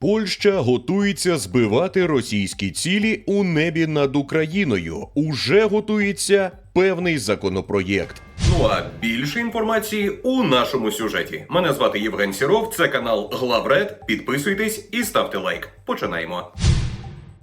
Польща готується збивати російські цілі у небі над Україною. Уже готується певний законопроєкт. Ну а більше інформації у нашому сюжеті. Мене звати Євген Сіров, це канал Главред. Підписуйтесь і ставте лайк. Починаємо.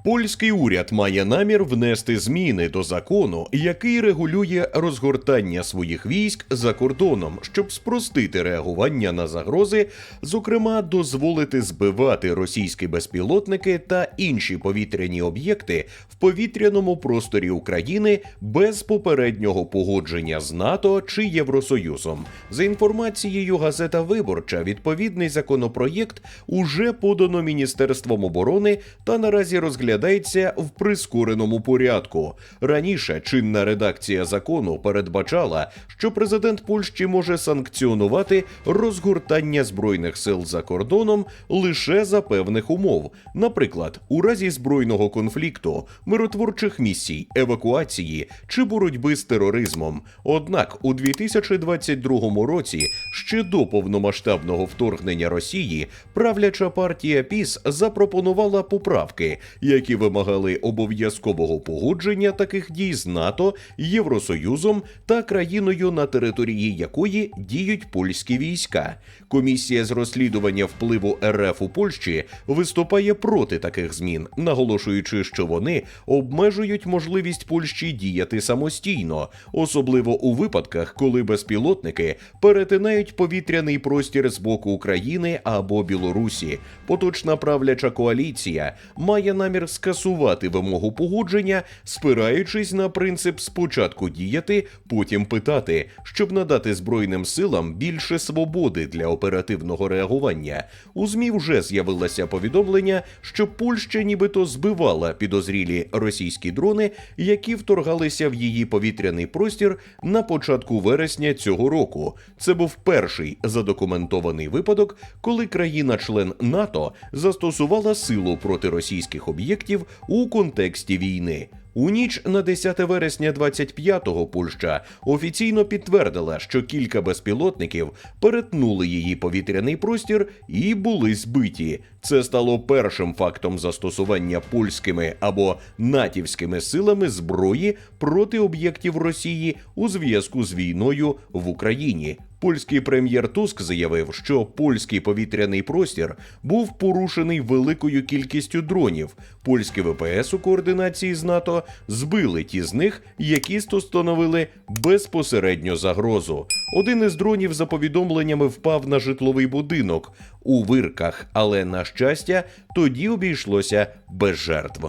Польський уряд має намір внести зміни до закону, який регулює розгортання своїх військ за кордоном, щоб спростити реагування на загрози, зокрема, дозволити збивати російські безпілотники та інші повітряні об'єкти в повітряному просторі України без попереднього погодження з НАТО чи Євросоюзом. За інформацією газета Виборча, відповідний законопроєкт уже подано Міністерством оборони та наразі розглядається в прискореному порядку. Раніше чинна редакція закону передбачала, що президент Польщі може санкціонувати розгортання збройних сил за кордоном лише за певних умов, наприклад, у разі збройного конфлікту, миротворчих місій, евакуації чи боротьби з тероризмом. Однак у 2022 році, ще до повномасштабного вторгнення Росії, правляча партія ПІС запропонувала поправки, які вимагали обов'язкового погодження таких дій з НАТО, Євросоюзом та країною, на території якої діють польські війська. Комісія з розслідування впливу РФ у Польщі виступає проти таких змін, наголошуючи, що вони обмежують можливість Польщі діяти самостійно, особливо у випадках, коли безпілотники перетинають повітряний простір з боку України або Білорусі. Поточна правляча коаліція має намір скасувати вимогу погодження, спираючись на принцип спочатку діяти, потім питати, щоб надати збройним силам більше свободи для оперативного реагування. У змі вже з'явилося повідомлення, що Польща нібито збивала підозрілі російські дрони, які вторгалися в її повітряний простір на початку вересня цього року. Це був перший задокументований випадок, коли країна-член НАТО застосувала силу проти російських об'єктів у контексті війни. У ніч на 10 вересня 25-го Польща офіційно підтвердила, що кілька безпілотників перетнули її повітряний простір і були збиті. Це стало першим фактом застосування польськими або натівськими силами зброї проти об'єктів Росії у зв'язку з війною в Україні. Польський прем'єр Туск заявив, що польський повітряний простір був порушений великою кількістю дронів. Польські ВПС у координації з НАТО збили ті з них, які становили безпосередньо загрозу. Один із дронів, за повідомленнями, впав на житловий будинок у вирках, але на щастя, тоді обійшлося без жертв.